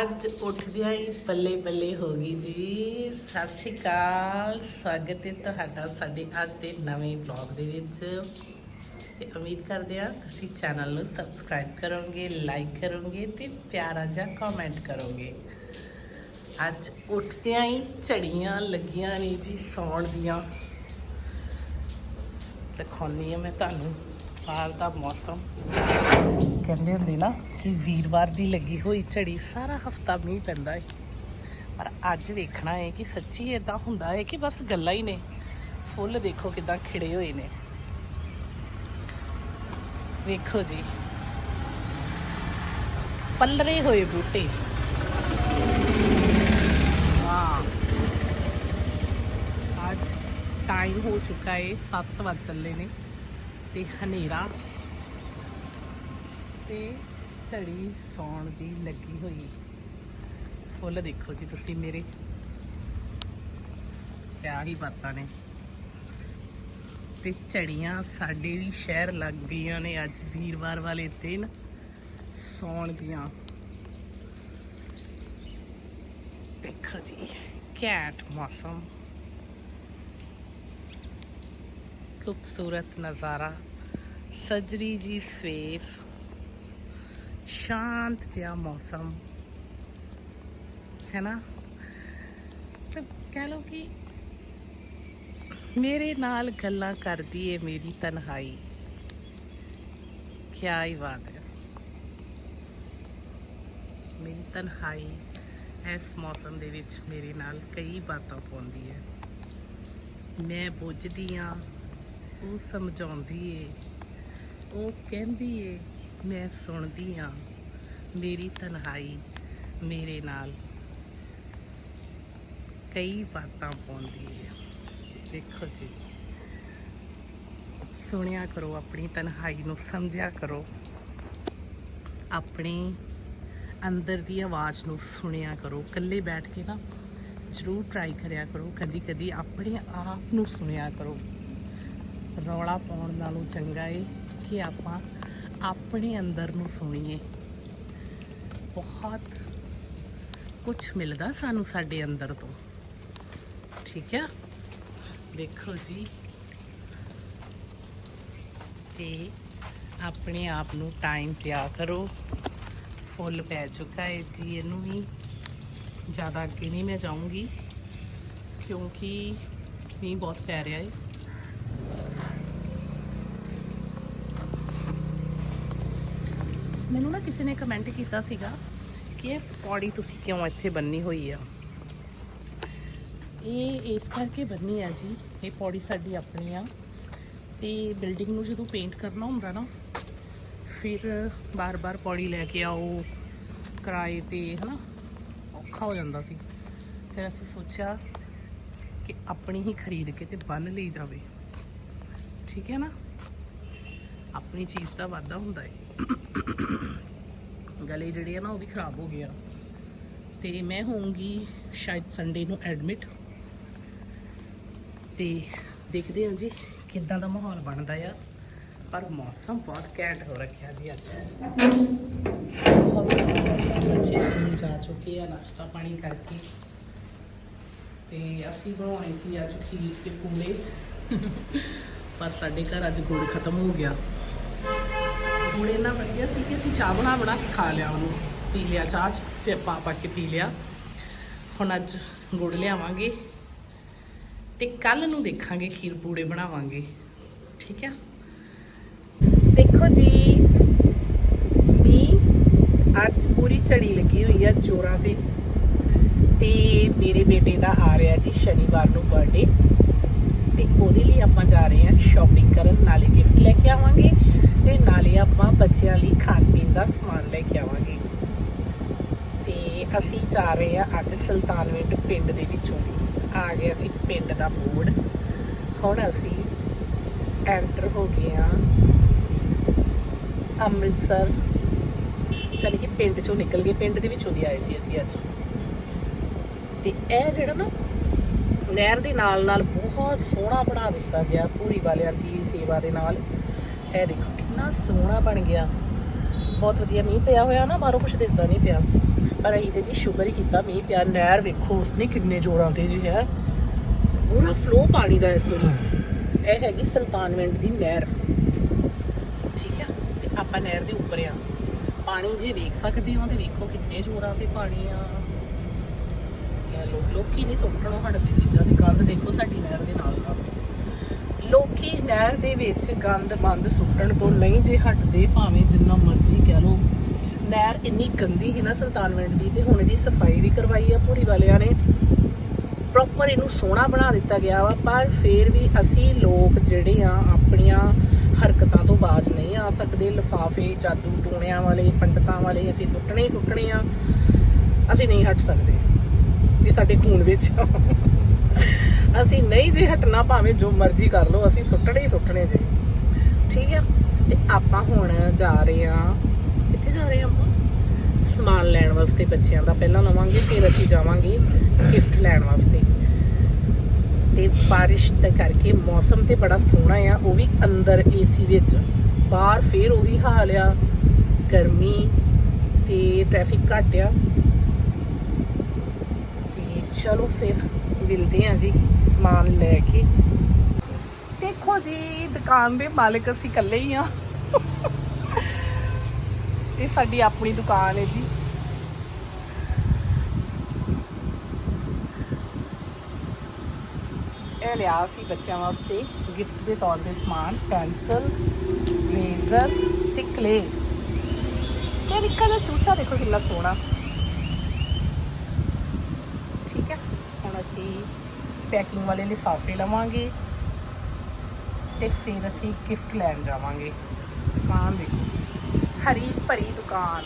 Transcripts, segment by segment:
ਅੱਜ ਉੱਠਦਿਆਂ ਹੀ ਬੱਲੇ ਬੱਲੇ ਹੋ ਗਈ ਜੀ। ਸਤਿ ਸ਼੍ਰੀ ਅਕਾਲ। ਸਵਾਗਤ ਹੈ ਤੁਹਾਡਾ ਸਾਡੇ ਅੱਜ ਦੇ ਨਵੇਂ ਵਲੌਗ ਦੇ ਵਿੱਚ। ਤੇ ਉਮੀਦ ਕਰਦੇ ਹਾਂ ਤੁਸੀਂ ਚੈਨਲ ਨੂੰ ਸਬਸਕ੍ਰਾਈਬ ਕਰੋਗੇ ਲਾਈਕ ਕਰੋਗੇ ਤੇ ਪਿਆਰਾ ਜਿਹਾ ਕਮੈਂਟ ਕਰੋਗੇ। ਅੱਜ ਉੱਠਦਿਆਂ ਹੀ ਝੜੀਆਂ ਲੱਗੀਆਂ ਨੇ ਜੀ ਸੌਣ ਦੀਆਂ। ਦਿਖਾਉਂਦੀ ਹਾਂ ਮੈਂ ਤੁਹਾਨੂੰ, ਬਾਹਰ ਦਾ ਮੌਸਮ। ਕਹਿੰਦੇ ਹੁੰਦੇ ਨਾ ਕਿ ਵੀਰਵਾਰ ਦੀ ਲੱਗੀ ਹੋਈ ਝੜੀ ਸਾਰਾ ਹਫਤਾ ਮੀਂਹ ਪੈਂਦਾ ਹੈ ਪਰ ਅੱਜ ਵੇਖਣਾ ਹੈ ਕਿ ਸੱਚੀ ਇਦਾਂ ਹੁੰਦਾ ਹੈ ਕਿ ਬਸ ਗੱਲਾਂ ਹੀ ਨੇ। ਫੁੱਲ ਦੇਖੋ ਕਿਦਾਂ ਖਿੜੇ ਹੋਏ ਨੇ। ਵੇਖੋ ਜੀ। ਪੱਲਰੇ ਹੋਏ ਬੂਟੇ। ਵਾਹ ਅੱਜ ਟਾਈਮ ਹੋ ਚੁੱਕਾ ਹੈ 7 ਵਜ ਚੱਲੇ ਨੇ ਤੇ ਹਨੇਰਾ ਤੇ ਝੜੀ ਸੌਣ ਦੀ ਲੱਗੀ ਹੋਈ ਫੁੱਲ ਦੇਖੋ ਜੀ ਤੁਸੀਂ ਮੇਰੇ। ਕਿਆ ਹੀ ਬਾਤਾਂ ਨੇ। ਤੇ ਝੜੀਆਂ ਸਾਡੇ ਵੀ ਸ਼ਹਿਰ ਲੱਗ ਗਈਆਂ ਨੇ ਅੱਜ ਵੀਰਵਾਰ ਵਾਲੇ ਦਿਨ। ਸੌਣ ਦੀਆਂ। ਦੇਖੋ ਜੀ ਕੈਟ ਮੌਸਮ। ਖੂਬਸੂਰਤ ਨਜ਼ਾਰਾ। ਸਜਰੀ ਜੀ ਸਵੇਰ। ਸ਼ਾਂਤ ਜਿਹਾ ਮੌਸਮ। ਹੈ ਨਾ? ਤੇ ਕਹਿ ਲਓ ਕਿ ਮੇਰੇ ਨਾਲ ਗੱਲਾਂ ਕਰਦੀ ਏ ਮੇਰੀ ਤਨਹਾਈ। ਕਿਆ ਹੀ ਬਾਤ ਹੈ। ਮੇਰੀ ਤਨਹਾਈ ਇਸ ਮੌਸਮ ਦੇ ਵਿੱਚ ਮੇਰੇ ਨਾਲ ਕਈ ਬਾਤਾਂ ਪਾਉਂਦੀ ਹੈ ਮੈਂ ਬੁੱਝਦੀ ਆ, ਉਹ ਸਮਝਾਉਂਦੀ ਏ, ਉਹ ਕਹਿੰਦੀ ਏ, ਮੈਂ ਸੁਣਦੀ ਆ। ਮੇਰੀ ਤਨਹਾਈ ਮੇਰੇ ਨਾਲ ਕਈ ਬਾਤਾਂ ਪਾਉਂਦੀ ਹੈ। ਦੇਖੋ ਜੀ। ਸੁਣਿਆ ਕਰੋ, ਆਪਣੀ ਤਨਹਾਈ ਨੂੰ ਸਮਝਿਆ ਕਰੋ। ਆਪਣੇ ਅੰਦਰ ਦੀ ਆਵਾਜ਼ ਨੂੰ ਸੁਣਿਆ ਕਰੋ। ਇਕੱਲੇ ਬੈਠ ਕੇ ਨਾ ਜ਼ਰੂਰ ਟਰਾਈ ਕਰਿਆ ਕਰੋ। ਕਦੀ ਕਦੀ ਆਪਣੇ ਆਪ ਨੂੰ ਸੁਣਿਆ ਕਰੋ। ਰੌਲਾ ਪਾਉਣ ਨਾਲੋਂ ਚੰਗਾ ਏ ਕਿ ਆਪਾਂ ਆਪਣੇ ਅੰਦਰ ਨੂੰ ਸੁਣੀਏ। ਬਹੁਤ ਕੁਝ ਮਿਲਦਾ ਸਾਨੂੰ ਸਾਡੇ ਅੰਦਰ ਤੋਂ। ਠੀਕ ਹੈ ਦੇਖੋ ਜੀ। ਤੇ ਆਪਣੇ ਆਪ ਨੂੰ ਟਾਈਮ ਦਿਆ ਕਰੋ? ਫੁੱਲ ਪੈ ਚੁੱਕਾ ਹੈ ਜੀ, ਇਹਨੂੰ ਵੀ ਜ਼ਿਆਦਾ ਅੱਗੇ ਨਹੀਂ ਮੈਂ ਜਾਊਂਗੀ, ਕਿਉਂਕਿ ਮੀਂਹ ਬਹੁਤ ਪੈ ਰਿਹਾ ਹੈ। ਮੈਨੂੰ ਨਾ ਕਿਸੇ ਨੇ ਕਮੈਂਟ ਕੀਤਾ ਸੀਗਾ ਕਿ ਇਹ ਪੌੜੀ ਤੁਸੀਂ ਕਿਉਂ ਇੱਥੇ ਬੰਨੀ ਹੋਈ ਆ? ਇਹ ਇਸ ਕਰਕੇ ਬੰਨੀ ਆ ਜੀ, ਇਹ ਪੌੜੀ ਸਾਡੀ ਆਪਣੀ ਆ। ਤੇ ਬਿਲਡਿੰਗ ਨੂੰ ਜਦੋਂ ਪੇਂਟ ਕਰਨਾ ਹੁੰਦਾ ਨਾ, ਫਿਰ ਬਾਰ-ਬਾਰ ਪੌੜੀ ਲੈ ਕੇ ਆਓ, ਕਿਰਾਏ ਤੇ, ਹਨਾ? ਔਖਾ ਹੋ ਜਾਂਦਾ ਸੀ। ਫਿਰ ਅਸੀਂ ਸੋਚਿਆ ਕਿ ਆਪਣੀ ਹੀ ਖਰੀਦ ਕੇ ਤੇ ਬੰਨ ਲਈ ਜਾਵੇ। ਠੀਕ ਹੈ ਨਾ? ਆਪਣੀ ਚੀਜ਼ ਦਾ ਵਾਧਾ ਹੁੰਦਾ ਹੈ ਗਲੇ ਜਿਹੜੇ ਆ ਨਾ, ਉਹ ਵੀ ਖਰਾਬ ਹੋ ਗਏ ਆ। ਤੇ ਮੈਂ ਹੋਊਂਗੀ ਸ਼ਾਇਦ ਸੰਡੇ ਨੂੰ ਐਡਮਿਟ ਤੇ ਦੇਖਦੇ ਹਾਂ ਜੀ ਕਿੱਦਾਂ ਦਾ ਮਾਹੌਲ ਬਣਦਾ ਆ। ਪਰ ਮੌਸਮ ਬਹੁਤ ਕੈਂਟ ਹੋ ਰੱਖਿਆ ਜੀ ਅੱਜ। ਬੱਚੇ ਸਕੂਲ ਜਾ ਚੁੱਕੇ ਆ, ਨਾਸ਼ਤਾ ਪਾਣੀ ਕਰਕੇ। ਤੇ ਅਸੀਂ ਬਣਾਉਣੇ ਸੀ ਅੱਜ ਖੀਰ ਤੇ ਪੂਲੇ ਪਰ ਸਾਡੇ ਘਰ ਅੱਜ ਗੁੜ ਖਤਮ ਹੋ ਗਿਆ। ਗੁੜ ਇੰਨਾ ਵਧੀਆ ਸੀ ਕਿ ਅਸੀਂ ਚਾਹ ਬਣਾ ਬਣਾ ਕੇ ਖਾ ਲਿਆ ਉਹਨੂੰ। ਪੀ ਲਿਆ ਚਾਹ ਚ ਤੇ ਪਾ ਪਾ ਕੇ ਪੀ ਲਿਆ। ਹੁਣ ਅੱਜ ਗੁੜ ਲਿਆਵਾਂਗੇ ਤੇ ਕੱਲ ਨੂੰ ਦੇਖਾਂਗੇ ਖੀਰ ਪੂੜੇ ਬਣਾਵਾਂਗੇ। ਠੀਕ ਆ? ਦੇਖੋ ਜੀ, ਮੀਂਹ ਅੱਜ ਪੂਰੀ ਝੜੀ ਲੱਗੀ ਹੋਈ ਆ ਜੋਰਾਂ ਤੇ। ਤੇ ਮੇਰੇ ਬੇਟੇ ਦਾ ਆ ਰਿਹਾ ਜੀ ਸ਼ਨੀਵਾਰ ਨੂੰ ਬਰਥਡੇ ਤੇ ਉਹਦੇ ਲਈ ਆਪਾਂ ਜਾ ਰਹੇ ਹਾਂ ਸ਼ਾਪਿੰਗ ਕਰਨ, ਨਾਲੇ ਗਿਫਟ ਲੈ ਕੇ ਆਵਾਂਗੇ। ਤੇ ਨਾਲੇ ਆਪਾਂ ਬੱਚਿਆਂ ਲਈ ਖਾਣ ਪੀਣ ਦਾ ਸਮਾਨ ਲੈ ਕੇ ਆਵਾਂਗੇ। ਤੇ ਅਸੀਂ ਜਾ ਰਹੇ ਹਾਂ ਅੱਜ ਸੁਲਤਾਨਵਿੰਡ ਪਿੰਡ ਦੇ ਵਿੱਚੋਂ ਦੀ। ਆ ਗਿਆ ਜੀ ਪਿੰਡ ਦਾ ਬੋਰਡ ਹੁਣ ਅਸੀਂ ਐਂਟਰ ਹੋ ਗਏ ਆ ਅੰਮ੍ਰਿਤਸਰ। ਚਲ ਕਿ ਪਿੰਡ ਚੋਂ ਨਿਕਲ ਗਏ ਪਿੰਡ ਦੇ ਵਿੱਚੋਂ ਦੀ ਆਏ ਸੀ ਅਸੀਂ ਅੱਜ। ਤੇ ਇਹ ਜਿਹੜਾ ਨਾ ਨਹਿਰ ਦੇ ਨਾਲ ਨਾਲ ਬਹੁਤ ਸੋਹਣਾ ਬਣਾ ਦਿੱਤਾ ਗਿਆ। ਪੂਰੀ ਵਾਲਿਆਂ ਦੀ ਸੇਵਾ ਦੇ ਨਾਲ। ਇਹ ਦੇਖੋ ਕਿੰਨਾ ਸੋਹਣਾ ਬਣ ਗਿਆ। ਬਹੁਤ ਵਧੀਆ ਮੀਂਹ ਪਿਆ ਹੋਇਆ ਨਾ, ਬਾਹਰੋਂ ਕੁਝ ਦਿਸਦਾ ਨਹੀਂ ਪਿਆ। ਪਰ ਅਸੀਂ ਤੇ ਜੀ ਸ਼ੁਕਰ ਹੀ ਕੀਤਾ ਮੀਂਹ ਪਿਆ, ਨਹਿਰ ਵੇਖੋ ਉਸਨੇ ਕਿੰਨੇ ਜ਼ੋਰਾਂ ਤੇ ਜੀ ਹੈ। ਪੂਰਾ ਫਲੋ ਪਾਣੀ ਦਾ ਇਸ ਵੇਲੇ। ਇਹ ਹੈਗੀ ਸੁਲਤਾਨਵਿੰਡ ਦੀ ਨਹਿਰ। ਠੀਕ ਹੈ, ਤੇ ਆਪਾਂ ਨਹਿਰ ਦੇ ਉੱਪਰ ਆ। ਪਾਣੀ ਜੇ ਵੇਖ ਸਕਦੇ ਹੋ ਤੇ ਵੇਖੋ ਕਿੰਨੇ ਜ਼ੋਰਾਂ ਤੇ ਪਾਣੀ ਆ। ਇਹ ਲੋਕ ਲੋਕੀ ਨਹੀਂ ਸੁੱਟਣੋਂ ਹਟਦੇ ਚੀਜ਼ਾਂ ਦੀ। ਗੰਦ ਦੇਖੋ ਸਾਡੀ ਨਹਿਰ ਦੇ ਨਾਲ ਨਾਲ। ਕਿ ਨਹਿਰ ਦੇ ਵਿੱਚ ਗੰਦ ਮੰਦ ਸੁੱਟਣ ਤੋਂ ਨਹੀਂ ਜੇ ਹਟਦੇ, ਭਾਵੇਂ ਜਿੰਨਾ ਮਰਜ਼ੀ ਕਹਿ ਲਓ। ਨਹਿਰ ਇੰਨੀ ਗੰਦੀ ਸੀ ਨਾ ਸੁਲਤਾਨਵਿੰਡ ਦੀ, ਤੇ ਹੁਣ ਇਹਦੀ ਸਫ਼ਾਈ ਵੀ ਕਰਵਾਈ ਆ ਪੂਰੀ ਵਾਲਿਆਂ ਨੇ। ਪ੍ਰੋਪਰ ਇਹਨੂੰ ਸੋਹਣਾ ਬਣਾ ਦਿੱਤਾ ਗਿਆ ਵਾ, ਪਰ ਫਿਰ ਵੀ ਅਸੀਂ ਲੋਕ ਜਿਹੜੇ ਆ, ਆਪਣੀਆਂ ਹਰਕਤਾਂ ਤੋਂ ਬਾਜ਼ ਨਹੀਂ ਆ ਸਕਦੇ। ਲਫਾਫੇ, ਜਾਦੂ ਟੂਣਿਆਂ ਵਾਲੇ, ਪੰਡਤਾਂ ਵਾਲੇ, ਅਸੀਂ ਸੁੱਟਣੇ ਹੀ ਸੁੱਟਣੇ ਆ। ਅਸੀਂ ਨਹੀਂ ਹਟ ਸਕਦੇ। ਇਹ ਸਾਡੇ ਖੂਨ ਵਿੱਚ ਆ। ਅਸੀਂ ਨਹੀਂ ਜੇ ਹਟਣਾ ਭਾਵੇਂ ਜੋ ਮਰਜ਼ੀ ਕਰ ਲਓ, ਅਸੀਂ ਸੁੱਟਣੇ ਹੀ ਸੁੱਟਣੇ ਜੇ। ਠੀਕ ਆ? ਤੇ ਆਪਾਂ ਹੁਣ ਜਾ ਰਹੇ ਆ ਕਿੱਥੇ ਜਾ ਰਹੇ ਆ ਆਪਾਂ? ਸਮਾਨ ਲੈਣ ਵਾਸਤੇ ਬੱਚਿਆਂ ਦਾ ਪਹਿਲਾਂ ਲਵਾਂਗੇ, ਫਿਰ ਅਸੀਂ ਜਾਵਾਂਗੇ ਗਿਫਟ ਲੈਣ ਵਾਸਤੇ। ਤੇ ਬਾਰਿਸ਼ ਦੇ ਕਰਕੇ ਮੌਸਮ ਤੇ ਬੜਾ ਸੋਹਣਾ ਆ, ਉਹ ਵੀ ਅੰਦਰ ਏਸੀ ਵਿੱਚ। ਬਾਹਰ ਫੇਰ ਉਹੀ ਹਾਲ ਆ। ਗਰਮੀ ਤੇ ਟ੍ਰੈਫਿਕ ਘੱਟ ਆ। ਤੇ ਚਲੋ ਫਿਰ। ਮਿਲਦੇ ਆ ਜੀ, ਸਮਾਨ ਲੈ ਕੇ। ਦੇਖੋ ਜੀ, ਦੁਕਾਨ ਦੇ ਮਾਲਕ ਅਸੀਂ ਇਕੱਲੇ ਹੀ ਆ ਇਹ ਸਾਡੀ ਆਪਣੀ ਦੁਕਾਨ ਹੈ ਜੀ। ਇਹ ਲਿਆ ਸੀ ਬੱਚਿਆਂ ਵਾਸਤੇ ਗਿਫਟ ਦੇ ਤੌਰ ਤੇ ਸਮਾਨ ਪੈਨਸਲਸ ਰੇਜ਼ਰ ਤੇ ਕਲੇ ਤੇ ਨਿੱਕਾ ਜਿਹਾ ਚੂਚਾ ਦੇਖੋ ਕਿੰਨਾ ਸੋਹਣਾ ਠੀਕ ਹੈ ਹੁਣ ਅਸੀਂ ਪੈਕਿੰਗ ਵਾਲੇ ਲਿਫਾਫੇ ਲਵਾਂਗੇ ਤੇ ਫਿਰ ਅਸੀਂ ਗਿਫਟ ਲੈਣ ਜਾਵਾਂਗੇ। ਦੁਕਾਨ ਦੇਖੋ। ਹਰੀ ਭਰੀ ਦੁਕਾਨ।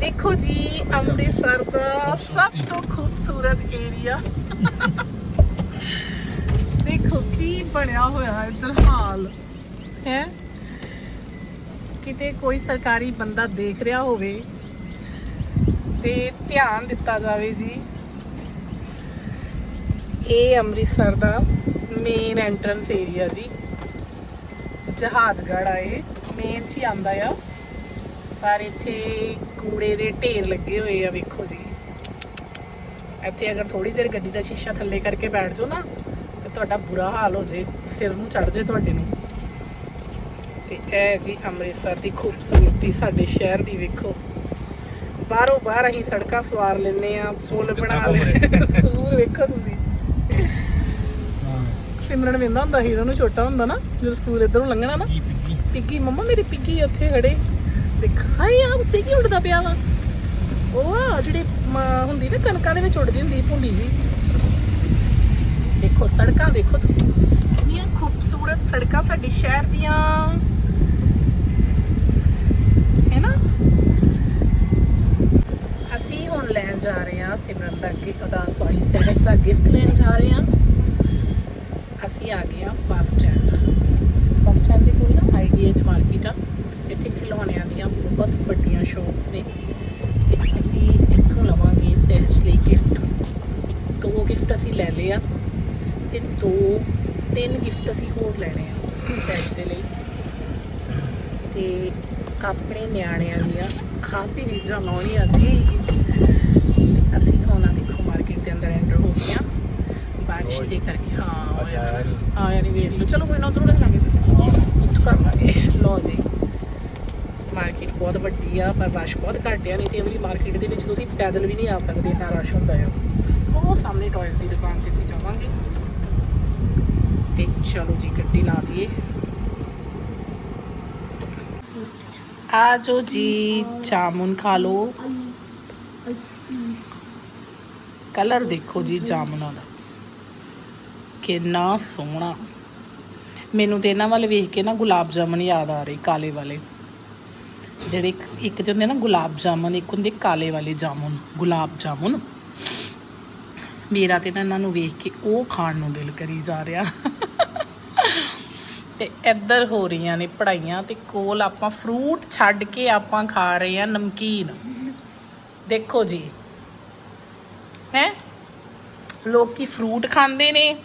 ਦੇਖੋ ਜੀ, ਅੰਮ੍ਰਿਤਸਰ ਦਾ ਸਭ ਤੋਂ ਖੂਬਸੂਰਤ ਏਰੀਆ ਦੇਖੋ ਕੀ ਬਣਿਆ ਹੋਇਆ ਇੱਧਰ ਹਾਲ। ਹੈ? ਕਿਤੇ ਕੋਈ ਸਰਕਾਰੀ ਬੰਦਾ ਦੇਖ ਰਿਹਾ ਹੋਵੇ। ਤੇ ਧਿਆਨ ਦਿੱਤਾ ਜਾਵੇ ਜੀ। ਇਹ ਅੰਮ੍ਰਿਤਸਰ ਦਾ ਮੇਨ ਐਂਟਰੈਂਸ ਏਰੀਆ ਜੀ। ਜਹਾਜ਼ਗੜ੍ਹ ਆ ਇਹ। ਮੇਨ ਚ ਹੀ ਆਂਦਾ ਆ। ਪਰ ਇੱਥੇ ਕੂੜੇ ਦੇ ਢੇਰ ਲੱਗੇ ਹੋਏ ਆ, ਵੇਖੋ ਜੀ। ਇੱਥੇ ਅਗਰ ਥੋੜੀ ਦੇਰ ਗੱਡੀ ਦਾ ਸ਼ੀਸ਼ਾ ਥੱਲੇ ਕਰਕੇ ਬੈਠ ਜਾਓ ਨਾ, ਤੇ ਤੁਹਾਡਾ ਬੁਰਾ ਹਾਲ ਹੋ ਜੇ, ਸਿਰ ਨੂੰ ਚੜ ਜੇ ਤੁਹਾਡੇ ਨੂੰ। ਤੇ ਇਹ ਜੀ ਅੰਮ੍ਰਿਤਸਰ ਦੀ ਖੂਬਸੂਰਤੀ ਸਾਡੇ ਸ਼ਹਿਰ ਦੀ, ਵੇਖੋ। ਬਾਹਰੋਂ ਬਾਹਰ ਅਸੀਂ ਸੜਕਾਂ ਸਵਾਰ ਲੈਨੇ ਆ ਪੁਲ ਬਣਾ ਲੈ ਸੂਰ ਵੇਖੋ ਤੁਸੀਂ। ਸਿਮਰਨ ਵੇਂਦਾ ਹੁੰਦਾ ਹੀਰੋ ਨੂੰ ਛੋਟਾ ਹੁੰਦਾ ਨਾ ਜਦੋਂ ਸਕੂਲ ਇਧਰੋਂ ਲੰਘਣਾ ਨਾ। ਪਿੱਗੀ ਮੰਮਾ ਮੇਰੀ ਪਿੱਗੀ ਉੱਥੇ ਖੜੇ ਦੇਖ ਹਾਏ ਆ ਉੱਤੇ ਕੀ ਉੱਡਦਾ ਪਿਆ ਵਾ? ਉਹ ਆ ਜਿਹੜੀ ਹੁੰਦੀ ਨਾ ਕਣਕਾਂ ਦੇ ਵਿੱਚ ਉੱਡਦੀ ਹੁੰਦੀ ਭੁੰਡੀ ਜੀ। ਦੇਖੋ ਸੜਕਾਂ ਦੇਖੋ ਤੁਸੀਂ। ਕਿੰਨੀਆਂ ਖੂਬਸੂਰਤ ਸੜਕਾਂ ਸਾਡੇ ਸ਼ਹਿਰ ਦੀਆਂ ਹੈ ਨਾ ਅਸੀਂ ਹੁਣ ਲੈਣ ਜਾ ਰਹੇ ਹਾਂ ਸਿਮਰਨ ਦਾ ਗਿ- ਉਹਦਾ ਸੌਰੀ ਸਹਿਜ ਦਾ ਗਿਫਟ ਲੈਣ ਜਾ ਰਹੇ ਹਾਂ। ਅਸੀਂ ਆ ਗਏ ਹਾਂ ਬੱਸ ਸਟੈਂਡ। ਬੱਸ ਸਟੈਂਡ ਦੇ ਕੋਲ ਨਾ ਆਈਡੀਐਚ ਮਾਰਕੀਟ ਆ। ਇੱਥੇ ਖਿਡੌਣਿਆਂ ਦੀਆਂ ਬਹੁਤ ਵੱਡੀਆਂ ਸ਼ਾਪਸ ਨੇ। ਤੇ ਅਸੀਂ ਇੱਥੋਂ ਲਵਾਂਗੇ ਸਹਿਜ ਲਈ ਗਿਫਟ ਦੋ ਗਿਫਟ ਅਸੀਂ ਲੈ ਲਏ ਆ ਤੇ ਦੋ, ਤਿੰਨ ਗਿਫਟ ਅਸੀਂ ਹੋਰ ਲੈਣੇ ਆ ਸਹਿਜ ਦੇ ਲਈ। ਤੇ ਆਪਣੇ ਨਿਆਣਿਆਂ ਦੀਆਂ ਆਪ ਹੀ ਰੀਝਾਂ ਲਾਉਣੀਆਂ ਜੀ ਅਸੀਂ ਹੁਣ ਆ ਦੇਖੋ ਮਾਰਕੀਟ ਦੇ ਅੰਦਰ ਐਂਟਰ ਹੋ ਗਏ ਆ ਬਾਰਿਸ਼ ਦੇ ਕਰਕੇ ਹਾਂ। ਹਾਂ ਯਾਨੀ ਵੇਖ ਲਓ। ਚਲੋ ਕੋਈ ਨਾ ਉਧਰੋਂ ਲੈ ਲਾਂਗੇ ਉੱਥੋਂ ਕਰ ਲਾਂਗੇ ਲਓ ਜੀ। ਮਾਰਕੀਟ ਬਹੁਤ ਵੱਡੀ ਆ ਪਰ ਰਸ਼ ਬਹੁਤ ਘੱਟ ਆ। ਨਹੀਂ ਤੇ ਵਾਲੀ ਮਾਰਕੀਟ ਦੇ ਵਿੱਚ ਤੁਸੀਂ ਪੈਦਲ ਵੀ ਨਹੀਂ ਆ ਸਕਦੇ ਇੰਨਾ ਰਸ਼ ਹੁੰਦਾ ਆ। ਉਹ ਸਾਹਮਣੇ ਟੌਇਜ਼ ਦੀ ਦੁਕਾਨ ਤੇ ਅਸੀਂ ਜਾਵਾਂਗੇ। ਤੇ ਚਲੋ ਜੀ ਗੱਡੀ ਲਾ ਦਈਏ। ਆ ਜੋ ਜੀ ਜਾਮੁਨ ਖਾ ਲੋ ਕਲਰ ਦੇਖੋ ਜੀ ਜਾਮੁਨਾਂ ਦਾ। ਕਿੰਨਾ ਸੋਹਣਾ। ਮੈਨੂੰ ਤੇ ਇਹਨਾਂ ਵੱਲ ਵੇਖ ਕੇ ਨਾ ਗੁਲਾਬ ਜਾਮਨ ਯਾਦ ਆ ਰਹੇ, ਕਾਲੇ ਵਾਲੇ। ਜਿਹੜੇ ਇੱਕ- ਇੱਕ ਹੁੰਦੇ ਨਾ ਗੁਲਾਬ ਜਾਮਨ ਇੱਕ ਹੁੰਦੇ ਕਾਲੇ ਵਾਲੇ ਜਾਮੁਨ, ਗੁਲਾਬ ਜਾਮੁਨ। ਮੇਰਾ ਤੇ ਨਾ ਇਹਨਾਂ ਨੂੰ ਵੇਖ ਕੇ ਉਹ ਖਾਣ ਨੂੰ ਦਿਲ ਕਰੀ ਜਾ ਰਿਹਾ। ਤੇ ਇੱਧਰ ਹੋ ਰਹੀਆਂ ਨੇ ਪੜਾਈਆਂ ਤੇ ਕੋਲ ਆਪਾਂ ਫਰੂਟ ਛੱਡ ਕੇ ਆਪਾਂ ਖਾ ਰਹੇ ਹਾਂ ਨਮਕੀਨ। ਦੇਖੋ ਜੀ ਹੈ? ਲੋਕੀ ਫਰੂਟ ਖਾਂਦੇ ਨੇ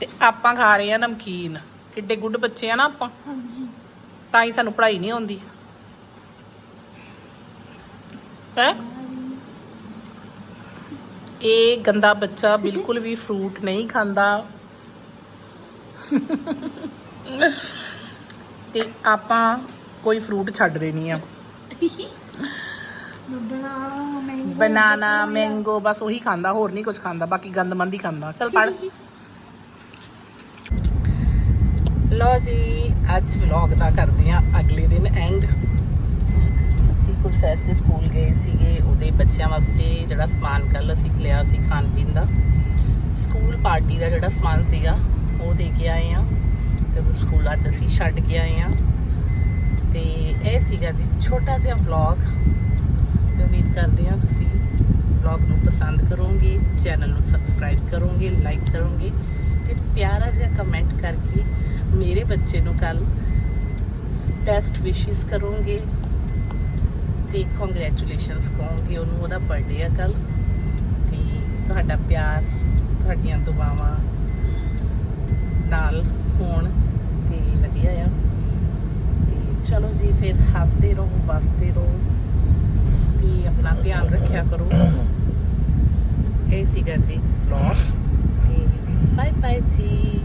ਤੇ ਆਪਾਂ ਖਾ ਰਹੇ ਆ ਨਮਕੀਨ। ਕਿੱਡੇ ਗੁੱਡ ਬੱਚੇ ਆ ਨਾ ਆਪਾਂ। ਹਾਂਜੀ। ਤਾਂ ਹੀ ਸਾਨੂੰ ਪੜ੍ਹਾਈ ਨਹੀਂ ਆਉਂਦੀ। ਹੈ? ਇਹ ਗੰਦਾ ਬੱਚਾ ਬਿਲਕੁਲ ਵੀ ਫਰੂਟ ਨਹੀਂ ਖਾਂਦਾ। ਤੇ ਆਪਾਂ ਕੋਈ ਫਰੂਟ ਛੱਡ ਦੇਣੀ ਆ। ਬਨਾਨਾ ਮੈਂਗੋ ਬਸ ਉਹੀ ਖਾਂਦਾ ਹੋਰ ਨਹੀਂ ਕੁਝ ਖਾਂਦਾ ਬਾਕੀ ਗੰਦਮੰਦ ਹੀ ਖਾਂਦਾ। ਚਲ ਪੜ ਲੋ ਜੀ ਅੱਜ ਵਲੌਗ ਦਾ ਕਰਦੇ ਆ ਅਗਲੇ ਦਿਨ ਐਂਡ ਅਸੀਂ ਕੁਰਸੈਸ ਦੇ ਸਕੂਲ ਗਏ ਸੀਗੇ ਉਹਦੇ ਬੱਚਿਆਂ ਵਾਸਤੇ ਜਿਹੜਾ ਸਮਾਨ ਕੱਲ ਅਸੀਂ ਲਿਆ ਸੀ ਖਾਣ ਪੀਣ ਦਾ। ਸਕੂਲ ਪਾਰਟੀ ਦਾ ਜਿਹੜਾ ਸਮਾਨ ਸੀਗਾ ਉਹ ਦੇ ਕੇ ਆਏ ਆ ਤੇ ਉਹ ਸਕੂਲ ਅੱਜ ਅਸੀਂ ਛੱਡ ਕੇ ਆਏ ਆ ਤੇ ਇਹ ਸੀਗਾ ਜੀ ਛੋਟਾ ਜਿਹਾ ਵਲੌਗ ਉਮੀਦ ਕਰਦੇ ਹਾਂ ਤੁਸੀਂ ਵਲੌਗ ਨੂੰ ਪਸੰਦ ਕਰੋਗੇ ਚੈਨਲ ਨੂੰ ਸਬਸਕ੍ਰਾਈਬ ਕਰੋਗੇ ਲਾਈਕ ਕਰੋਗੇ ਤੇ ਪਿਆਰਾ ਜਿਹਾ ਕਮੈਂਟ ਕਰਕੇ ਮੇਰੇ ਬੱਚੇ ਨੂੰ ਕੱਲ ਬੈਸਟ ਵਿਸ਼ੇਸ ਕਰੋਗੇ ਤੇ ਕੰਗ੍ਰੈਚੁਲੇਸ਼ਨਸ ਕਹੋਗੇ ਉਹਨੂੰ, ਉਹਦਾ ਬਰਥਡੇ ਆ ਕੱਲ ਤੇ ਤੁਹਾਡਾ ਪਿਆਰ ਤੁਹਾਡੀਆਂ ਦੁਆਵਾਂ ਨਾਲ ਹੋਣ ਤੇ ਵਧੀਆ ਆ। ਤੇ ਚਲੋ ਜੀ, ਫਿਰ ਹੱਸਦੇ ਰਹੋ, ਵਸਦੇ ਰਹੋ। ਆਪਣਾ ਧਿਆਨ ਰੱਖਿਆ ਕਰੋ। ਇਹ ਸੀਗਾ ਜੀ। ਵਲੌਗ ਬਾਏ ਬਾਏ ਜੀ।